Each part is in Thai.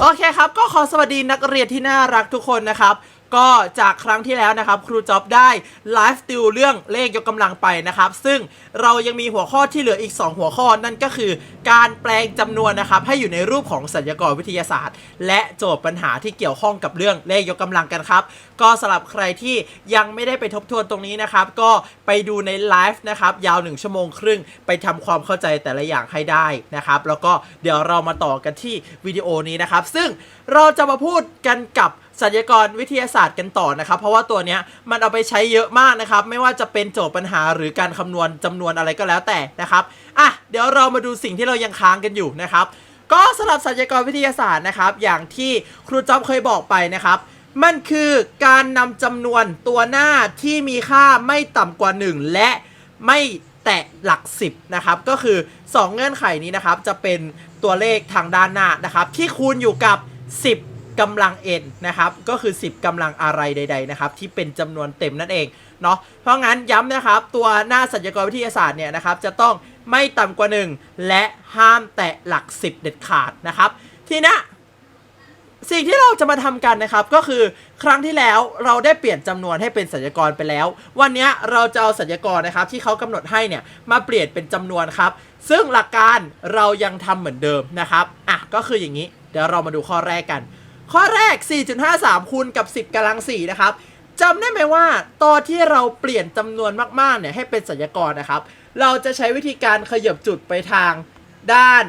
โอเคครับ ก็ขอสวัสดีนักเรียนที่น่ารักทุกคนนะครับ ก็จากครั้งที่แล้วนะครับ ครูจ๊อบได้ไลฟ์ติวเรื่องเลขยกกำลังไปนะครับ ซึ่งเรายังมีหัวข้อที่เหลืออีก 2 หัวข้อนั่นก็คือ การแปลงจำนวนนะครับ ให้อยู่ในรูปของสัญญากรวิทยาศาสตร์ และโจทย์ปัญหาที่เกี่ยวข้องกับเรื่องเลขยกกำลังกันครับ ก็สำหรับใครที่ยังไม่ได้ไปทบทวนตรงนี้นะครับ ก็ไปดูในไลฟ์นะครับยาว 1 ชั่วโมงครึ่ง ไปทำความเข้าใจแต่ละอย่างให้ได้นะครับแล้วก็เดี๋ยวเรามาต่อกันที่วิดีโอนี้นะครับ ซึ่งเราจะมาพูดกันกับ สัญญกรวิทยาศาสตร์กันต่อนะครับ เพราะว่าตัวเนี้ยมันเอาไปใช้เยอะมากนะครับ ไม่ว่าจะเป็นโจทย์ปัญหาหรือการคำนวณจำนวนอะไรก็แล้วแต่นะครับอะเดี๋ยวเรามาดูสิ่งที่เรายังค้างกันอยู่นะครับ ก็สำหรับสัญญกรวิทยาศาสตร์นะครับ อย่างที่ครูจ๊อบเคยบอกไปนะครับมันคือการนำจำนวนตัวหน้าที่มีค่าไม่ต่ำกว่า 1 และไม่แตะหลัก 10นะครับก็คือ 2 เงื่อนไขนี้นะครับจะเป็นตัวเลขทางด้านหน้านะครับที่คูณอยู่กับ 10 กำลัง n นะครับ ก็คือ 10กำลังอะไรใด ๆ นะครับ ที่เป็นจำนวนเต็มนั่นเองเนาะเพราะงั้นย้ำนะครับ ตัวหน้าสัญญากรวิทยาศาสตร์เนี่ยนะครับจะต้องไม่ต่ำกว่า 1 และห้ามแตะหลัก 10 เด็ดขาดนะครับ ทีนี้สิ่งที่เราจะมาทำกันนะครับก็คือครั้งที่แล้วเราได้เปลี่ยนจำนวนให้เป็นสัญญากรไปแล้ว วันนี้เราจะเอาสัญญากรนะครับที่เขากำหนดให้เนี่ยมาเปลี่ยนเป็นจำนวนครับ ซึ่งหลักการเรายังทำเหมือนเดิมนะครับอะก็คืออย่างนี้ เดี๋ยวเรามาดูข้อแรกกัน ข้อแรก 4.53 คูณกับ 10กำลัง 4 นะครับจำได้ไหมว่าตอนที่เราเปลี่ยนจำนวนมากๆเนี่ยให้เป็นสัญญากรนะครับ เราจะใช้วิธีการขยับจุดไปทางด้าน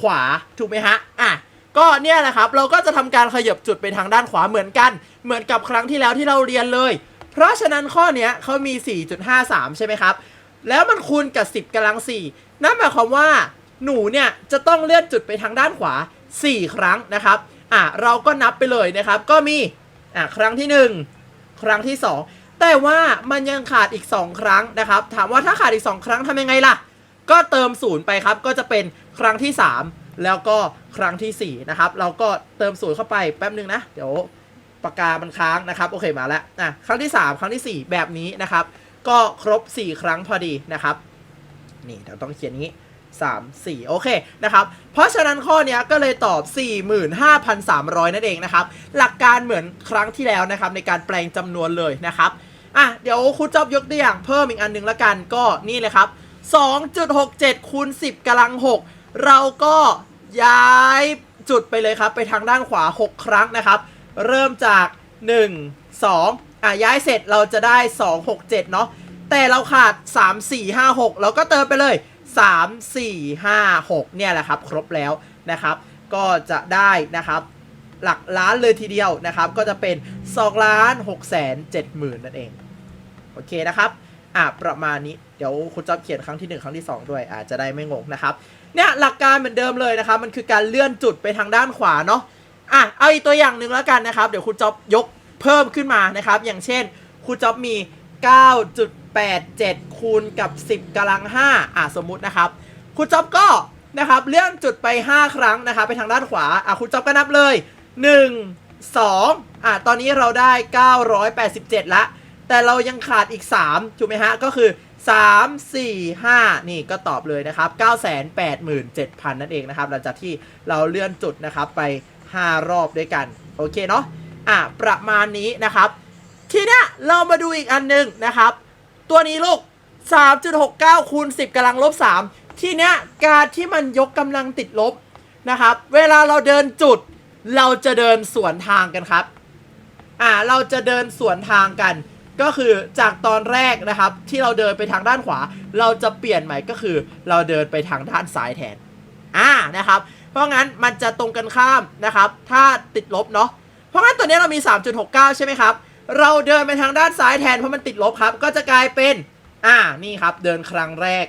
ขวาถูกไหมฮะอะก็เนี่ยแหละครับเราก็จะทำการขยับจุดไปทางด้านขวาเหมือนกัน เหมือนกับครั้งที่แล้วที่เราเรียนเลย เพราะฉะนั้นข้อเนี้ยเขามี 4.53 ใช่ไหมครับ แล้วมันคูณกับ 10กำลัง 4 นั่นหมายความว่าหนูเนี่ยจะต้องเลื่อนจุดไปทางด้านขวา 4 ครั้งนะครับ อะเราก็นับไปเลยนะครับ ก็มีอะครั้งที่ 1 ครั้งที่ 2 แต่ว่ามันยังขาดอีก 2 ครั้งนะครับ ถามว่าถ้าขาดอีก 2 ครั้งทำยังไงล่ะ ก็เติมศูนย์ไปครับ ก็จะเป็นครั้งที่ 3 แล้วก็ครั้งทีสี่4นะครับ เราก็เติมศูนย์เข้าไปแป๊บนึงนะ เดี๋ยวปากกามันค้างนะครับ โอเคมาแล้วอะครั้งที่ 3 ครั้งทีสี่4 แบบนี้นะครับ ก็ครบ 4 ครั้งพอดีนะครับ นี่เราต้องเขียนงนี้ 3 4 โอเคนะครับ เพราะฉะนั้นข้อนี้ก็เลยตอบ 45,300 นั่นเองนะครับ หลักการเหมือนครั้งที่แล้วนะครับ ในการแปลงจำนวนเลยนะครับ อะ เดี๋ยวครูจอบยกตัวอย่างเพิ่มอีกอันหนึงละกันก็นี่เลยครับ 2.67คูณ10กำลัง 6 เราก็ย้ายจุดไปเลยครับ ไปทางด้านขวา 6 ครั้งนะครับ เริ่มจาก 1 2 อะ ย้ายเสร็จเราจะได้ 2 6 7 เนาะแต่เราขาด 3 4 5 6 เราก็เติมไปเลย 3 4 5 6 เนี่ยแหละครับ ครบแล้วนะครับ ก็จะได้นะครับหลักล้านเลยทีเดียวนะครับ ก็จะเป็น2ล้าน6แสน7หมื่นนั่นเอง โอเคนะครับ อะประมาณนี้ เดี๋ยวคุณจอบเขียนครั้งที่ 1 ครั้งที่ 2 ด้วย อาจจะได้ไม่งงนะครับ เนี่ยหลักการเหมือนเดิมเลยนะครับ มันคือการเลื่อนจุดไปทางด้านขวาเนาะ อะ เอาอีกตัวอย่างหนึ่งแล้วกันนะครับ เดี๋ยวคุณจ๊อบยกเพิ่มขึ้นมานะครับ อย่างเช่น คุณจ๊อบมี 8 7 คูณกับ 10กำลัง 5 อะสมมุตินะครับ คุณจ๊อบก็นะครับเลื่อนจุดไป 5 ครั้งนะครับไปทางด้านขวา อะคุณจ๊อบก็นับเลย 1 2 อะตอนนี้เราได้ 987 ละ แต่เรายังขาดอีก 3 ถูกไหมฮะ ก็คือ 3 4 5 นี่ก็ตอบเลยนะครับ 987,000 นั่นเองนะครับ หลังจากที่เราเลื่อนจุดนะครับไป 5 รอบด้วยกัน โอเคเนาะ อะ ประมาณนี้นะครับ ทีนี้เรามาดูอีกอันหนึงนะครับ ตัวนี้ลูก 3.69คูณ10กำลังลบ 3 ทีเนี้ยการที่มันยกกำลังติดลบนะครับ เวลาเราเดินจุด เราจะเดินสวนทางกันครับ อ่า เราจะเดินสวนทางกัน ก็คือจากตอนแรกนะครับ ที่เราเดินไปทางด้านขวา เราจะเปลี่ยนใหม่ก็คือ เราเดินไปทางด้านซ้ายแทน อ่า นะครับ เพราะงั้นมันจะตรงกันข้ามนะครับ ถ้าติดลบเนาะ เพราะงั้นตัวนี้เรามี 3.69 ใช่ไหมครับ เราเดินไปทางด้านซ้ายแทนเพราะมันติดลบครับ ก็จะกลายเป็น อ่านี่ครับเดินครั้งแรก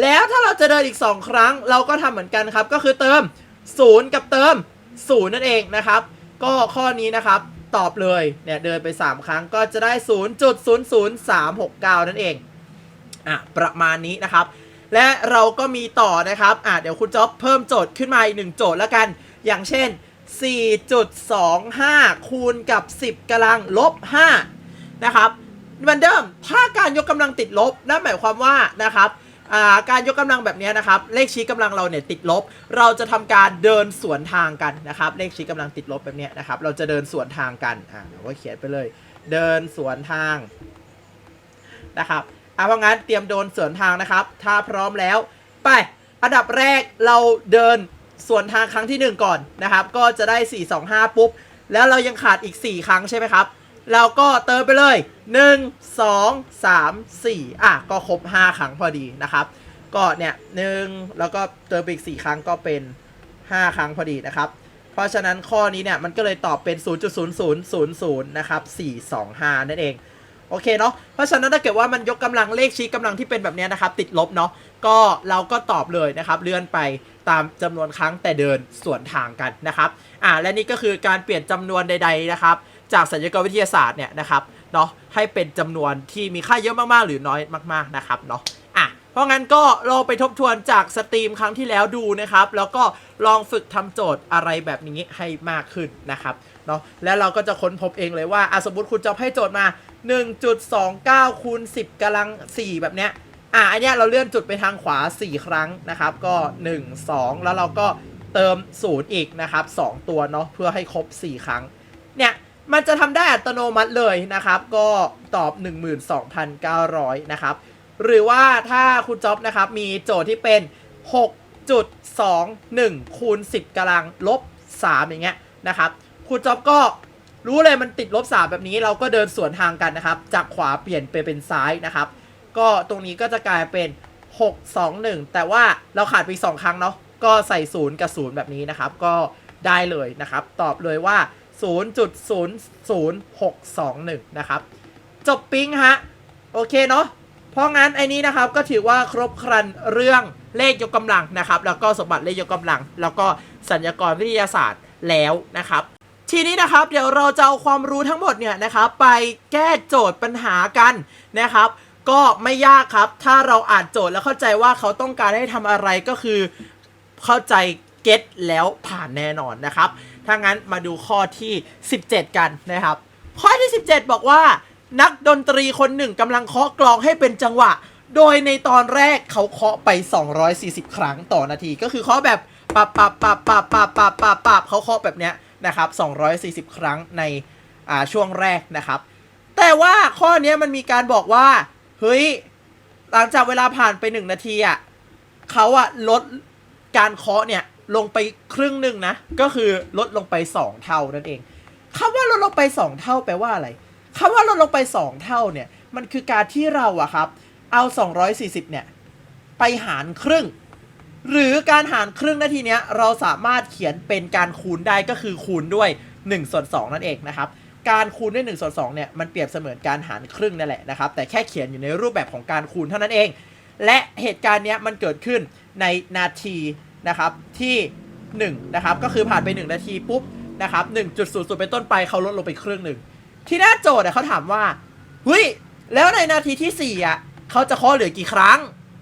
แล้วถ้าเราจะเดินอีก 2 ครั้ง เราก็ทำเหมือนกันครับ ก็คือเติม 0 กับเติม 0 นั่นเองนะครับ ก็ข้อนี้นะครับตอบเลยเนี่ยเดินไป 3 ครั้งก็จะได้ 0.00369 นั่นเองอะประมาณนี้นะครับ และเราก็มีต่อนะครับอะเดี๋ยวคุณจ๊อบเพิ่มโจทย์ขึ้นมาอีกหนึ่งโจทย์แล้วกัน อย่างเช่น 4.25 คูณกับ 10กำลังลบ5นะครับเหมือนเดิมถ้าการยกกำลังติดลบนั่นหมายความว่านะครับาการยกกำลังแบบนี้นะครับ เลขชี้กำลังเราเนี่ยติดลบ เราจะทำการเดินสวนทางกันนะครับ เลขชี้กำลังติดลบแบบนี้นะครับ เราจะเดินสวนทางกันอ่าเราก็เขียนไปเลย เดินสวนทางนะครับอะเพราะงั้นเตรียมโดนสวนทางนะครับ ถ้าพร้อมแล้ว ไป อันดับแรกเราเดิน ส่วนทางครั้งที่ 1 ก่อนนะครับ ก็จะได้ 4 2 5 ปุ๊บ แล้วเรายังขาดอีก 4 ครั้งใช่ไหมครับ เราก็เติมไปเลย 1 2 3 4 อะ ก็ครบ 5 ครั้งพอดีนะครับ ก็เนี่ยหนึ่งแล้วก็เติมไปอีก 4 ครั้งก็เป็น 5 ครั้งพอดีนะครับ เพราะฉะนั้นข้อนี้เนี่ยมันก็เลยตอบเป็น 0.0000นะครับ425 นั่นเอง โอเคเนาะเพราะฉะนั้นถ้าเกิดว่ามันยกกำลังเลขชี้กำลังที่เป็นแบบนี้นะครับ ติดลบเนาะก็เราก็ตอบเลยนะครับ เลื่อนไปตามจำนวนครั้งแต่เดินสวนทางกันนะครับอ่าและนี่ก็คือการเปลี่ยนจำนวนใด ๆนะครับ จากสัญญากรวิทยาศาสตร์เนี่ยนะครับเนาะให้เป็นจำนวนที่มีค่าเยอะมากๆ หรือน้อยมาก ๆนะครับเนาะ เพราะงั้นก็ลองไปทบทวนจากสตรีมครั้งที่แล้วดูนะครับ แล้วก็ลองฝึกทำโจทย์อะไรแบบนี้ให้มากขึ้นนะครับเนาะแล้วเราก็จะค้นพบเองเลยว่าอะสมมติคุณจะให้โจทย์มา 1.29คูณ10กำลัง 4 แบบเนี้ยอะอันเนี้ยเราเลื่อนจุดไปทางขวา 4 ครั้งนะครับ ก็ 1 2 แล้วเราก็เติม0อีกนะครับ 2 ตัวเนาะเพื่อให้ครบ 4 ครั้งเนี่ยมันจะทำได้อัตโนมัติเลยนะครับ ก็ตอบ 12,900 นะครับ หรือว่าถ้าคุณจ๊อบนะครับมีโจทย์ที่เป็น 6.21คูณ10กำลังลบ3อย่างเงี้ยนะครับคุณจ๊อบก็รู้เลยมันติดลบ3แบบนี้เราก็เดินสวนทางกันนะครับ จากขวาเปลี่ยนไปเป็นซ้ายนะครับ ก็ตรงนี้ก็จะกลายเป็น 621 แต่ว่าเราขาดไป 2 ครั้งเนาะก็ใส่0กับ0แบบนี้นะครับ ก็ได้เลยนะครับ ตอบเลยว่า 0.00621 นะครับ จบปิ๊งฮะ โอเคเนาะ เพราะงั้นไอ้นี้นะครับก็ถือว่าครบครันเรื่องเลขยกกำลังนะครับ แล้วก็สมบัติเลขยกกำลัง แล้วก็สัญญากรวิทยาศาสตร์แล้วนะครับ ทีนี้นะครับเดี๋ยวเราจะเอาความรู้ทั้งหมดเนี่ยนะครับไปแก้โจทย์ปัญหากันนะครับ ก็ไม่ยากครับ ถ้าเราอ่านโจทย์แล้วเข้าใจว่าเขาต้องการให้ทำอะไรก็คือเข้าใจเก็ตแล้วผ่านแน่นอนนะครับถ้างั้นมาดูข้อที่ 17 กันนะครับ ข้อที่ 17 บอกว่า นักดนตรีคนหนึ่งกำลังเคาะกลองให้เป็นจังหวะ โดยในตอนแรกเขาเคาะไป 240 ครั้งต่อนาที ก็คือเคาะแบบปับปับปับปับปับปับปับปับเขาเคาะแบบเนี้ยนะครับ 240 ครั้งในอ่าช่วงแรกนะครับ แต่ว่าข้อเนี้ยมันมีการบอกว่า เฮ้ย หลังจากเวลาผ่านไป 1 นาทีอะเขาอะลดการเคาะเนี่ยลงไปครึ่งหนึ่งนะ ก็คือลดลงไป 2 เท่านั่นเองคำว่าลดลงไป 2 เท่าแปลว่าอะไร คำว่าลดลงไป 2 เท่าเนี่ย มันคือการที่เราอะครับ เอา 240 เนี่ย ไปหารครึ่ง หรือการหารครึ่งนาทีเนี้ย เราสามารถเขียนเป็นการคูณได้ก็คือคูณด้วย1ส่วน2นั่นเองนะครับ การคูณด้วย1ส่วน2เนี่ย มันเปรียบเสมือนการหารครึ่งนั่นแหละนะครับ แต่แค่เขียนอยู่ในรูปแบบของการคูณเท่านั้นเอง และเหตุการณ์เนี้ยมันเกิดขึ้นในนาทีนะครับที่1นะครับ ก็คือผ่านไป 1 นาทีปุ๊บนะครับ1.00เป็นต้นไปเขาลดลงไปครึ่งหนึ่ง ที่หน้าโจทย์เขาถามว่าเฮ้ยแล้วในนาทีที่4อะเขาจะเคาะเหลือกี่ครั้ง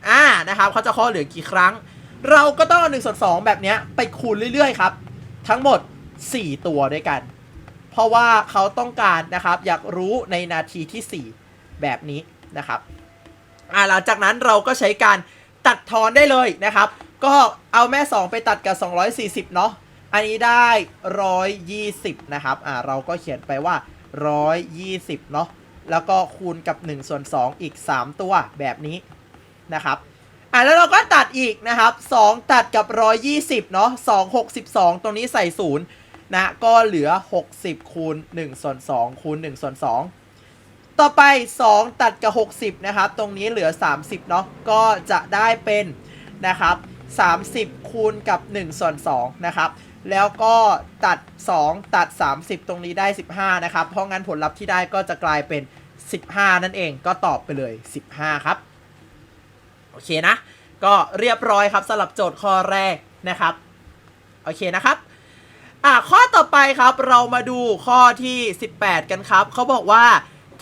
อ่านะครับเขาจะเคาะเหลือกี่ครั้ง เราก็ต้องหนึ่งส่วนสองแบบเนี้ยไปคูณเรื่อยๆครับ ทั้งหมด 4 ตัวด้วยกัน เพราะว่าเขาต้องการนะครับอยากรู้ในนาทีที่ 4 แบบนี้นะครับอ่าหลังจากนั้นเราก็ใช้การตัดทอนได้เลยนะครับ ก็เอาแม่ 2 ไปตัดกับ 240 เนาะอันนี้ได้ 120 นะครับอ่าเราก็เขียนไปว่า 120 เนาะแล้วก็คูณกับ 1 ส่วน 2 อีก 3 ตัวแบบนี้นะครับอ่าแล้วเราก็ตัดอีกนะครับ 2 ตัดกับ 120 เนาะ2 62 ตรงนี้ใส่0นะก็เหลือ 60 คูณ 1 ส่วน 2 คูณ 1 ส่วน 2 ต่อไป 2 ตัดกับ 60 นะครับ ตรงนี้เหลือ 30 เนาะก็จะได้เป็นนะครับ 30 คูณกับ 1 ส่วน 2 นะครับ แล้วก็ตัด 2 ตัด 30 ตรงนี้ได้ 15 นะครับ เพราะงั้นผลลัพธ์ที่ได้ก็จะกลายเป็น 15 นั่นเองก็ตอบไปเลย 15 ครับ โอเคนะ ก็เรียบร้อยครับสำหรับโจทย์ข้อแรกนะครับ โอเคนะครับอะข้อต่อไปครับเรามาดูข้อที่ 18 กันครับ เขาบอกว่า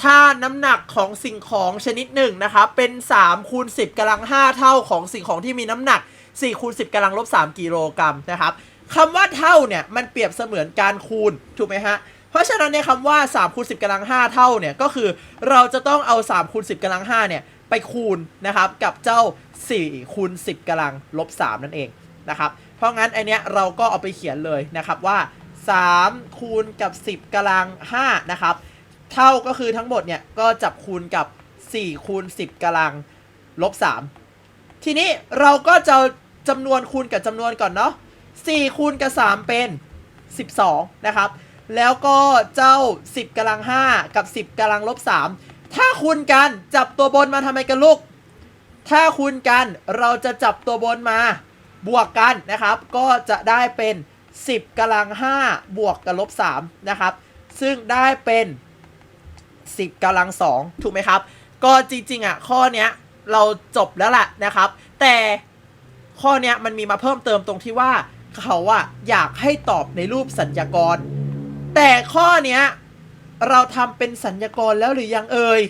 ถ้าน้ำหนักของสิ่งของชนิดหนึ่งนะครับ เป็น3คูณ10กำลัง 5 เท่าของสิ่งของที่มีน้ำหนัก4คูณ10กำลังลบ3กิโลกรัมนะครับ คำว่าเท่าเนี่ยมันเปรียบเสมือนการคูณถูกไหมฮะเพราะฉะนั้นในคำว่า3คูณ10กำลัง5เท่าเนี่ยก็คือเราจะต้องเอา3คูณ10กำลัง5เนี่ยไปคูณนะครับกับเจ้า4คูณ10กำลังลบ3นั่นเองนะครับเพราะงั้นไอเนี้ยเราก็เอาไปเขียนเลยนะครับว่า3คูณกับ 10กำลัง5นะครับเท่าก็คือทั้งหมดเนี่ยก็จับคูณกับ4คูณ10กำลังลบ3ทีนี้เราก็จะจำนวนคูณกับจำนวนก่อนเนาะ 4คูณกับ 3 เป็น 12 นะครับ แล้วก็เจ้า 10กำลัง 5 กับ 10กำลังลบ 3 ถ้าคูณกันจับตัวบนมาทำไมกันลูก ถ้าคูณกันเราจะจับตัวบนมาบวกกันนะครับ ก็จะได้เป็น 10กำลัง 5 บวกกับลบ 3 นะครับ ซึ่งได้เป็น 10กำลัง 2 ถูกไหมครับ ก็จริงๆอะข้อเนี้ยเราจบแล้วแหละนะครับ แต่ข้อเนี้ยมันมีมาเพิ่มเติมตรงที่ว่า เขาอะอยากให้ตอบในรูปสัญญากร แต่ข้อเนี้ย เราทำเป็นสัญญากรแล้วหรือยังเอ่ย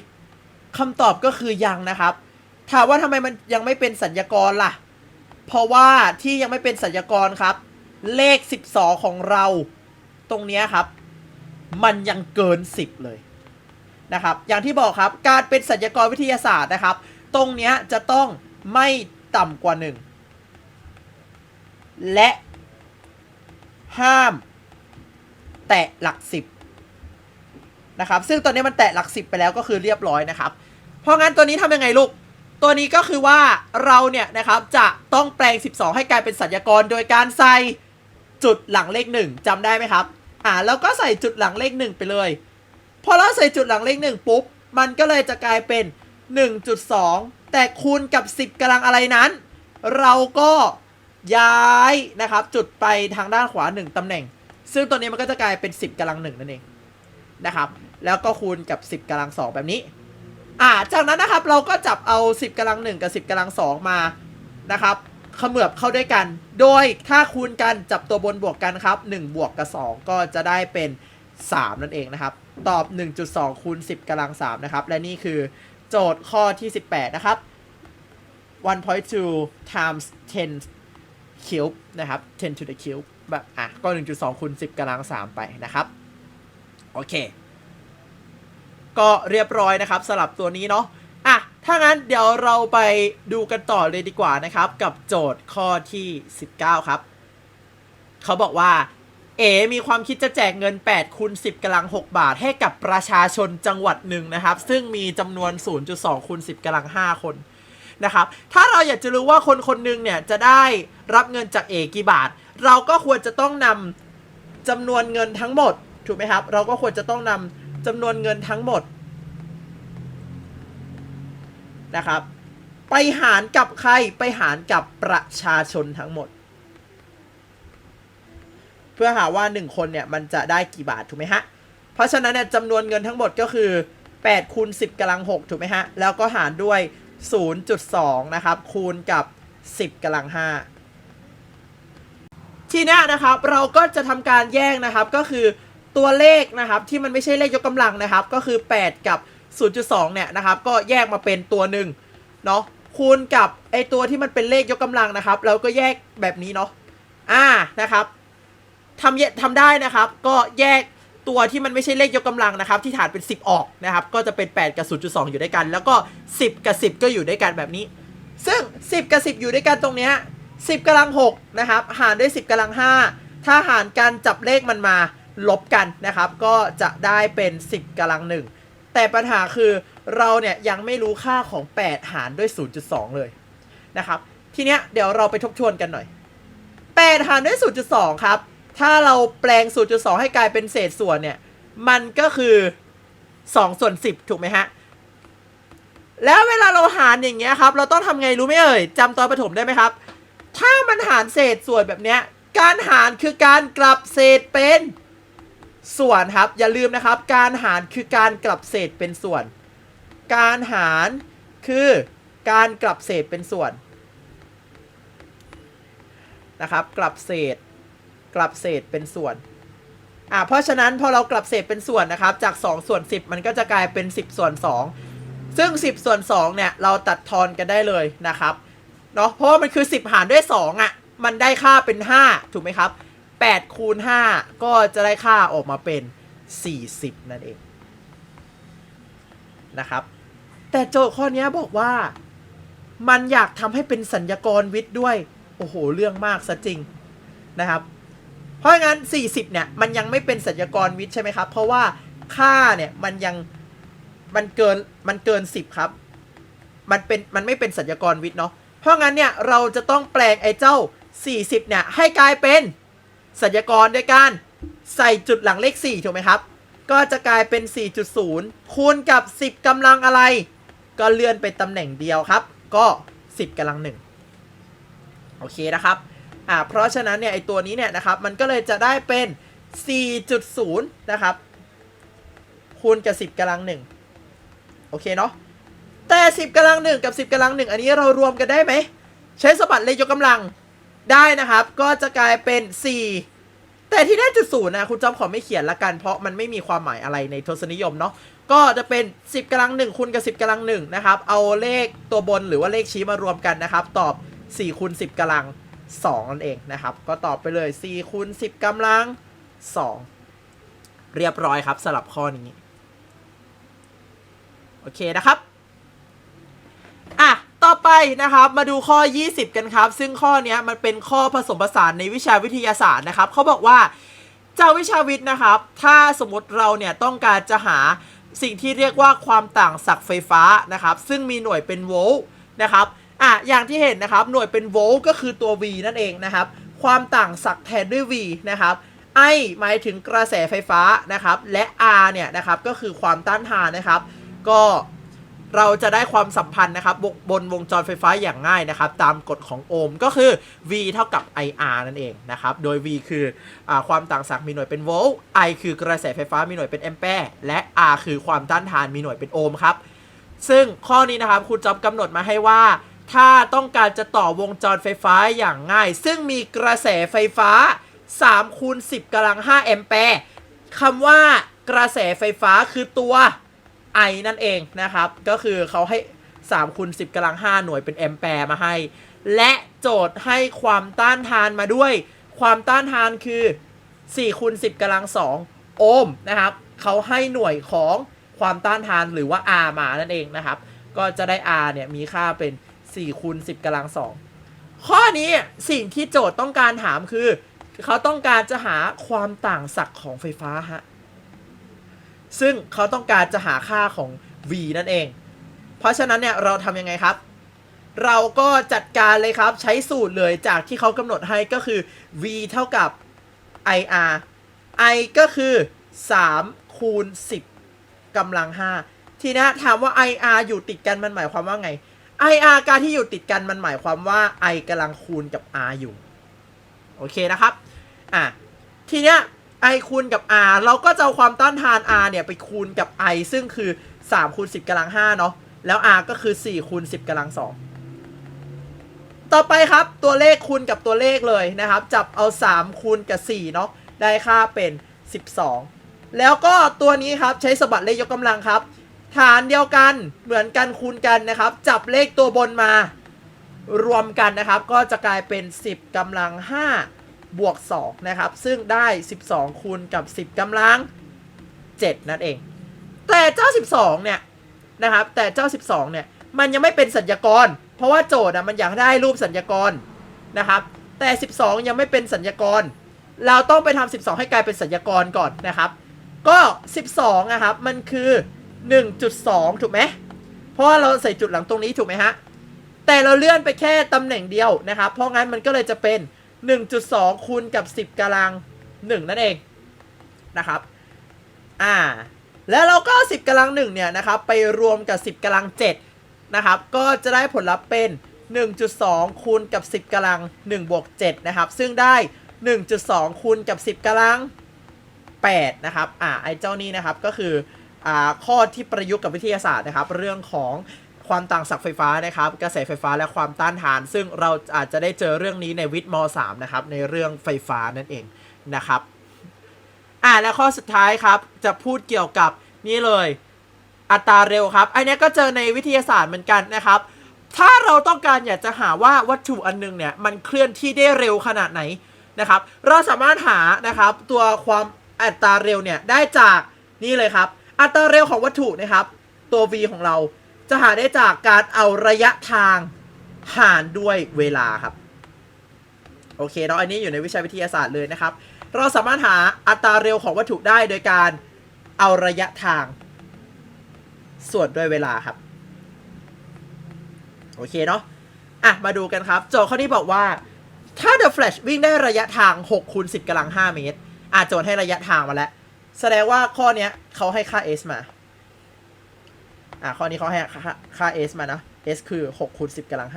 คำตอบก็คือยังนะครับ ถามว่าทำไมมันยังไม่เป็นสัญญากรล่ะ เพราะว่าที่ยังไม่เป็นสัญญากรครับ เลข 12 ของเรา ตรงนี้ครับ มันยังเกิน 10 เลยนะครับ อย่างที่บอกครับการเป็นสัญญากรวิทยาศาสตร์นะครับ ตรงนี้จะต้องไม่ต่ำกว่า 1 และ ห้ามแตะหลัก10นะครับ ซึ่งตอนนี้มันแตะหลัก10ไปแล้วก็คือเรียบร้อยนะครับ เพราะงั้นตัวนี้ทำยังไงลูก ตัวนี้ก็คือว่าเราเนี่ยนะครับจะต้องแปลง 12 ให้กลายเป็นสัญญากร โดยการใส่จุดหลังเลข 1จำได้ไหมครับ อ่าแล้วก็ใส่จุดหลังเลข 1 ไปเลย พอเราใส่จุดหลังเลข 1 ปุ๊บ มันก็เลยจะกลายเป็น 1.2 แต่คูณกับ 10กำลังอะไรนั้น เราก็ ย้ายนะครับ จุดไปทางด้านขวา 1 ตำแหน่ง ซึ่งตัวนี้มันก็จะกลายเป็น 10กำลัง1นั่นเองนะครับ แล้วก็คูณกับ 10กำลัง2แบบนี้ อ่า จากนั้นนะครับเราก็จับเอา 10กำลัง1กับ 10กำลัง2มานะครับเขมือบเข้าด้วยกัน โดยถ้าคูณกันจับตัวบนบวกกันครับ1บวกกับ 2 ก็จะได้เป็น 3 นั่นเองนะครับ ตอบ 1.2คูณ10กำลัง3นะครับ และนี่คือโจทย์ข้อที่ 18 นะครับ1.2 times 10 cube นะครับ 10 to the cube แบบอะก็ 1.2คูณ10กำลัง 3 ไปนะครับ โอเค ก็เรียบร้อยนะครับสำหรับตัวนี้เนาะอะ ถ้างั้นเดี๋ยวเราไปดูกันต่อเลยดีกว่านะครับ กับโจทย์ข้อที่ 19 ครับ เขาบอกว่า เอ มีความคิดจะแจกเงิน8คูณ10กำลัง 6 บาท ให้กับประชาชนจังหวัดหนึ่งนะครับ ซึ่งมีจำนวน 0.2คูณ10กำลัง 5 คน นะครับ ถ้าเราอยากจะรู้ว่าคนคนหนึ่งเนี่ยจะได้รับเงินจากเอกี่บาท เราก็ควรจะต้องนำจำนวนเงินทั้งหมดถูกไหมครับ เราก็ควรจะต้องนำจำนวนเงินทั้งหมดนะครับ ไปหารกับใครไปหารกับประชาชนทั้งหมด เพื่อหาว่า 1 คนเนี่ยมันจะได้กี่บาทถูกไหมฮะเพราะฉะนั้นเนี่ยจำนวนเงินทั้งหมดก็คือ8คูณ10กำลัง6ถูกไหมฮะ แล้วก็หารด้วย 0.2 นะครับ คูณกับ 10กำลัง 5 ทีนี้นะครับเราก็จะทำการแยกนะครับก็คือตัวเลขนะครับที่มันไม่ใช่เลขยกกำลังนะครับ ก็คือ 8 กับ 0.2 เนี่ยนะครับ ก็แยกมาเป็นตัวหนึ่งเนาะคูณกับไอตัวที่มันเป็นเลขยกกำลังนะครับ เราก็แยกแบบนี้เนาะอ่านะครับทำเยทำได้นะครับ ก็แยก ตัวที่มันไม่ใช่เลขยกกำลังนะครับ ที่ฐานเป็น 10 ออกนะครับ ก็จะเป็น 8 กับ 0.2 อยู่ด้วยกัน แล้วก็ 10 กับ 10 ก็อยู่ด้วยกันแบบนี้ ซึ่ง 10 กับ 10 อยู่ด้วยกันตรงเนี้ย10กำลัง 6 นะครับ หารด้วย 10กำลัง 5 ถ้าหารกันจับเลขมันมาลบกันนะครับ ก็จะได้เป็น 10กำลัง 1 แต่ปัญหาคือเราเนี่ยยังไม่รู้ค่าของ 8 หารด้วย 0.2 เลยนะครับ ทีเนี้ยเดี๋ยวเราไปทบทวนกันหน่อย 8 หารด้วย 0.2 ครับ ถ้าเราแปลง 0.2 ให้กลายเป็นเศษส่วนเนี่ย มันก็คือ2ส่วน10 ถูกไหมฮะ แล้วเวลาเราหารอย่างเงี้ยครับ เราต้องทำไงรู้ไหมเอ่ยจำตอนประถมได้ไหมครับ ถ้ามันหารเศษส่วนแบบเนี้ย การหารคือการกลับเศษเป็นส่วนครับ อย่าลืมนะครับ การหารคือการกลับเศษเป็นส่วน การหารคือการกลับเศษเป็นส่วนนะครับ กลับเศษ กลับเศษเป็นส่วนอ่าเพราะฉะนั้นพอเรากลับเศษเป็นส่วนนะครับ จาก 2 ส่วน 10 มันก็จะกลายเป็น 10 ส่วน 2 ซึ่ง 10 ส่วน 2 เนี่ย เราตัดทอนกันได้เลยนะครับเนาะเพราะมันคือ 10 หารด้วย 2อะ มันได้ค่าเป็น 5 ถูกไหมครับ 8 คูณ 5 ก็จะได้ค่าออกมาเป็น 40 นั่นเองนะครับ แต่โจทย์ข้อนี้บอกว่า มันอยากทำให้เป็นสัญญกรวิทย์ด้วย โอ้โห เรื่องมากซะจริงนะครับ เพราะงั้น 40 เนี่ย มันยังไม่เป็นสัญญกรวิทย์ใช่ไหมครับ เพราะว่าค่าเนี่ยมันยังมันเกินมันเกิน 10 ครับ มันเป็นมันไม่เป็นสัญญกรวิทย์เนาะ เพราะงั้นเนี่ยเราจะต้องแปลงไอ้เจ้า 40 เนี่ยให้กลายเป็นสัญญกรด้วยการใส่จุดหลังเลข 4 ถูกไหมครับ ก็จะกลายเป็น 4.0 คูณกับ 10กำลังอะไร ก็เลื่อนไปตำแหน่งเดียวครับ ก็ 10กำลังหนึ่งโอเคนะครับ อ่าเพราะฉะนั้นเนี่ยไอตัวนี้เนี่ยนะครับมันก็เลยจะได้เป็น 4.0 นะครับคูณกับ 10กำลังหนึ่งโอเคเนาะแต่ 10กำลังหนึ่งกับ 10กำลังหนึ่งอันนี้เรารวมกันได้ไหม ใช้สมบัติเลขยกกำลังได้นะครับ ก็จะกลายเป็น 4 แต่ที่ได้จุดศูนย์นะคุณจอมขอไม่เขียนละกัน เพราะมันไม่มีความหมายอะไรในทศนิยมเนาะก็จะเป็น 10กำลังหนึ่งคูณกับ 10กำลังหนึ่งนะครับเอาเลขตัวบนหรือว่าเลขชี้มารวมกันนะครับ ตอบ4คูณ10กำลัง 2 นั่นเองนะครับ ก็ตอบไปเลย4คูณ10กำลัง 2 เรียบร้อยครับสลับข้อนี้ โอเคนะครับ อะ ต่อไปนะครับมาดูข้อ 20 กันครับ ซึ่งข้อนี้มันเป็นข้อผสมผสานในวิชาวิทยาศาสตร์นะครับ เขาบอกว่าเจ้าวิชาวิทย์นะครับ ถ้าสมมติเราเนี่ยต้องการจะหาสิ่งที่เรียกว่าความต่างศักย์ไฟฟ้านะครับ ซึ่งมีหน่วยเป็นโวลต์นะครับ อะอย่างที่เห็นนะครับ หน่วยเป็นโวลต์ก็คือตัว V นั่นเองนะครับ ความต่างศักย์แทนด้วย V นะครับ I หมายถึงกระแสไฟฟ้านะครับ และ R เนี่ยนะครับก็คือความต้านทานนะครับ ก็เราจะได้ความสัมพันธ์นะครับบบนวงจรไฟฟ้าอย่างง่ายนะครับ ตามกฎของโอห์มก็คือ V เท่ากับ IR นั่นเองนะครับ โดย V คืออความต่างศักย์มีหน่วยเป็นโวลต์ I คือกระแสไฟฟ้ามีหน่วยเป็นแอมแปร์และ R คือความต้านทานมีหน่วยเป็นโอห์มครับ ซึ่งข้อนี้นะครับคุณจอบกำหนดมาให้ว่า ถ้าต้องการจะต่อวงจรไฟฟ้าอย่างง่าย ซึ่งมีกระแสไฟฟ้า3คูณ10กำลัง5แอมแปร์คำว่ากระแสไฟฟ้าคือตัว I นั่นเองนะครับ ก็คือเขาให้3คูณ10กำลัง5หน่วยเป็นแอมแปร์มาให้ และโจทย์ให้ความต้านทานมาด้วย ความต้านทานคือ4คูณ10กำลัง2โอห์มนะครับเขาให้หน่วยของความต้านทานหรือว่า R มานั่นเองนะครับ ก็จะได้ R เนี่ยมีค่าเป็น 4คูณ10กำลัง2ข้อนี้สิ่งที่โจทย์ต้องการถามคือ เขาต้องการจะหาความต่างศักย์ของไฟฟ้าฮะซึ่งเขาต้องการจะหาค่าของ v นั่นเอง เพราะฉะนั้นเนี่ยเราทำยังไงครับ เราก็จัดการเลยครับใช้สูตรเลยจากที่เขากำหนดให้ก็คือ v เท่ากับ ir i ก็คือ 3 คูณ 10กำลัง 5 ทีนี้ถามว่า ir อยู่ติดกันมันหมายความว่าไง ir การที่อยู่ติดกันมันหมายความว่า i กำลังคูณกับ r อยู่ โอเคนะครับ อะ ทีเนี้ย i คูณกับ r เราก็จะเอาความต้านทาน r เนี่ยไปคูณกับ i ซึ่งคือ3คูณ10กำลัง5เนาะ แล้ว r ก็คือ4คูณ10กำลัง2ต่อไปครับ ตัวเลขคูณกับตัวเลขเลยนะครับ จับเอา 3คูณกับ4เนาะ ได้ค่าเป็น 12 แล้วก็ตัวนี้ครับใช้สบัติเลขยกกำลังครับ ฐานเดียวกันเหมือนกันคูณกันนะครับ จับเลขตัวบนมารวมกันนะครับ ก็จะกลายเป็น 10กำลัง 5 บวก 2 นะครับ ซึ่งได้ 12 คูณกับ 10กำลัง 7 นั่นเอง แต่เจ้า 12 เนี่ยนะครับ แต่เจ้า 12 เนี่ย มันยังไม่เป็นสัญญากร เพราะว่าโจทย์อะมันอยากได้รูปสัญญากรนะครับ แต่ 12 ยังไม่เป็นสัญญากร เราต้องไปทำ12 ให้กลายเป็นสัญญากรก่อนนะครับ ก็ 12นะครับ มันคือ 1.2 ถูกไหม เพราะว่าเราใส่จุดหลังตรงนี้ถูกไหมฮะ แต่เราเลื่อนไปแค่ตำแหน่งเดียวนะครับ เพราะงั้นมันก็เลยจะเป็น 1.2 คูณกับ 10กำลัง 1 นั่นเองนะครับ อ่า แล้วเราก็ 10กำลัง1เนี่ยนะครับ ไปรวมกับ 10กำลัง7นะครับ ก็จะได้ผลลัพธ์เป็น 1.2 คูณกับ 10กำลัง1บวก7นะครับ ซึ่งได้ 1.2 คูณกับ 10กำลัง8นะครับ อ่า ไอ้เจ้านี้นะครับ ก็คือ ข้อที่ประยุกต์กับวิทยาศาสตร์นะครับ เรื่องของความต่างศักย์ไฟฟ้านะครับ กระแสไฟฟ้าและความต้านทาน ซึ่งเราอาจจะได้เจอเรื่องนี้ในวิทย์ม .3 นะครับ ในเรื่องไฟฟ้านั่นเองนะครับ อ่าและข้อสุดท้ายครับ จะพูดเกี่ยวกับนี่เลย อัตราเร็วครับ อันเนี้ยก็เจอในวิทยาศาสตร์เหมือนกันนะครับ ถ้าเราต้องการอยากจะหาว่าวัตถุอันหนึงเนี่ยมันเคลื่อนที่ได้เร็วขนาดไหนนะครับ เราสามารถหานะครับตัวความอัตราเร็วเนี่ยได้จากนี่เลยครับ อัตราเร็วของวัตถุนะครับ ตัว v ของเราจะหาได้จากการเอาระยะทางหารด้วยเวลาครับ โอเคเนาะอันนี้อยู่ในวิชาวิทยาศาสตร์เลยนะครับ เราสามารถหาอัตราเร็วของวัตถุได้โดยการเอาระยะทาง ส่วนด้วยเวลาครับ โอเคเนาะอะ มาดูกันครับ โจทย์ข้อนี้บอกว่า ถ้า The Flash วิ่งได้ระยะทาง6คูณ10กำลัง5เมตร อะโจทย์ให้ระยะทางมาแล้ว แสดงว่าข้อเนี้ยเขาให้ค่า s มา อะข้อนี้เขาให้ค่าค่า s มานะ s คือ6คูณ10กำลัง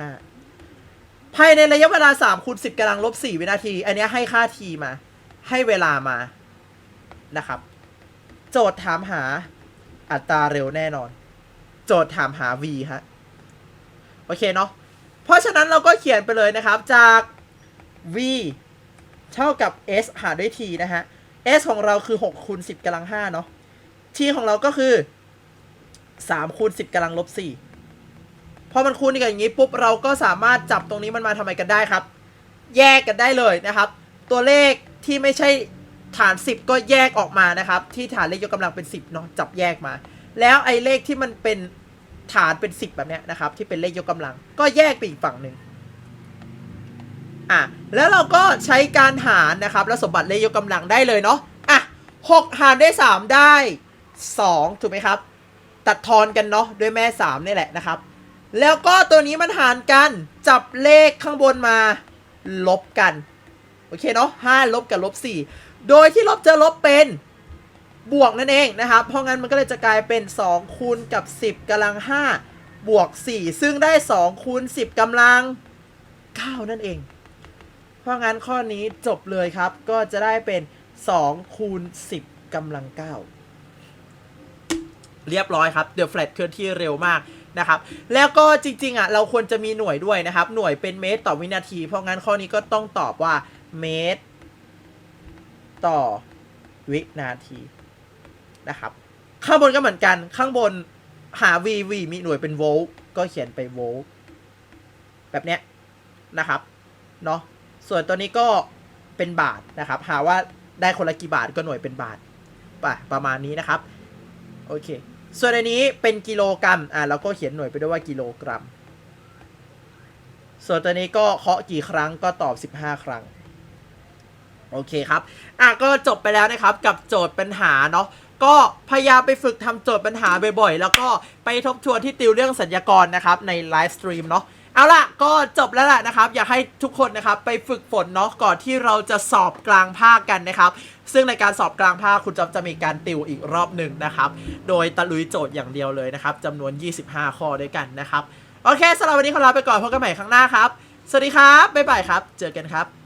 5ภายในระยะเวลา3คูณ10กำลังลบ4วินาที อันนี้ให้ค่า t มา ให้เวลามานะครับ โจทย์ถามหาอัตราเร็วแน่นอน โจทย์ถามหา v ฮะ โอเคเนาะเพราะฉะนั้นเราก็เขียนไปเลยนะครับจาก v เท่ากับ s หารด้วย t นะฮะ s ของเราคือ6คูณ10กำลัง5เนาะ t ของเราก็คือ3คูณ10กำลังลบ4พอมันคูณกันอย่างนี้ปุ๊บเราก็สามารถจับตรงนี้มันมาทำไมกันได้ครับ แยกกันได้เลยนะครับ ตัวเลขที่ไม่ใช่ฐาน 10 ก็แยกออกมานะครับ ที่ฐานเลขยกกำลังเป็น 10เนาะจับแยกมา แล้วไอ้เลขที่มันเป็นฐานเป็น 10 แบบเนี้ยนะครับ ที่เป็นเลขยกกำลัง ก็แยกไปอีกฝั่งหนึ่ง อะแล้วเราก็ใช้การหารนะครับแล้วสมบัติเลขยกกำลังได้เลยเนาะอะ6หารได้3ได้2ถูกไหมครับ ตัดทอนกันเนาะด้วยแม่3นี่แหละนะครับ แล้วก็ตัวนี้มันหารกันจับเลขข้างบนมาลบกัน โอเคเนาะ5ลบกับลบ4โดยที่ลบจะลบเป็นบวกนั่นเองนะครับ เพราะงั้นมันก็เลยจะกลายเป็น 2 คูณกับ 10กำลัง 5 บวก 4 ซึ่งได้ 2 คูณ 10กำลัง 9 นั่นเอง เพราะงั้นข้อนี้จบเลยครับ ก็จะได้เป็น 2 คูณ 10กำลัง 9 เรียบร้อยครับ เดี๋ยวแฟลตเคลื่อนที่เร็วมากนะครับ แล้วก็จริงๆอะเราควรจะมีหน่วยด้วยนะครับ หน่วยเป็นเมตรต่อวินาที เพราะงั้นข้อนี้ก็ต้องตอบว่าเมตร ต่อวินาทีนะครับ ข้างบนก็เหมือนกัน ข้างบนหา v v มีหน่วยเป็นโวลต์ก็เขียนไปโวลต์แบบเนี้ยนะครับ เนาะ ส่วนตัวนี้ก็เป็นบาทนะครับ หาว่าได้คนละกี่บาทก็หน่วยเป็นบาทป่ะประมาณนี้นะครับ โอเค ส่วนอันนี้เป็นกิโลกรัม อะเราก็เขียนหน่วยไปด้วยว่ากิโลกรัม ส่วนตัวนี้ก็เคาะกี่ครั้งก็ตอบ 15 ครั้ง โอเคครับ อะก็จบไปแล้วนะครับกับโจทย์ปัญหาเนาะ ก็พยายามไปฝึกทำโจทย์ปัญหาบ่อยๆ แล้วก็ไปทบทวนที่ติวเรื่องสัญญากรนะครับในไลฟ์สตรีมเนาะ เอาล่ะ ก็จบแล้วล่ะนะครับ อยากให้ทุกคนนะครับไปฝึกฝนเนาะก่อนที่เราจะสอบกลางภาคกันนะครับ ซึ่งในการสอบกลางภาคคุณจอมจะมีการติวอีกรอบหนึ่งนะครับ โดยตะลุยโจทย์อย่างเดียวเลยนะครับจำนวน 25 ข้อด้วยกันนะครับ โอเคสำหรับวันนี้ขอลาไปก่อนพบกันใหม่ครั้งหน้าครับ สวัสดีครับ บ๊ายบายครับ เจอกันครับ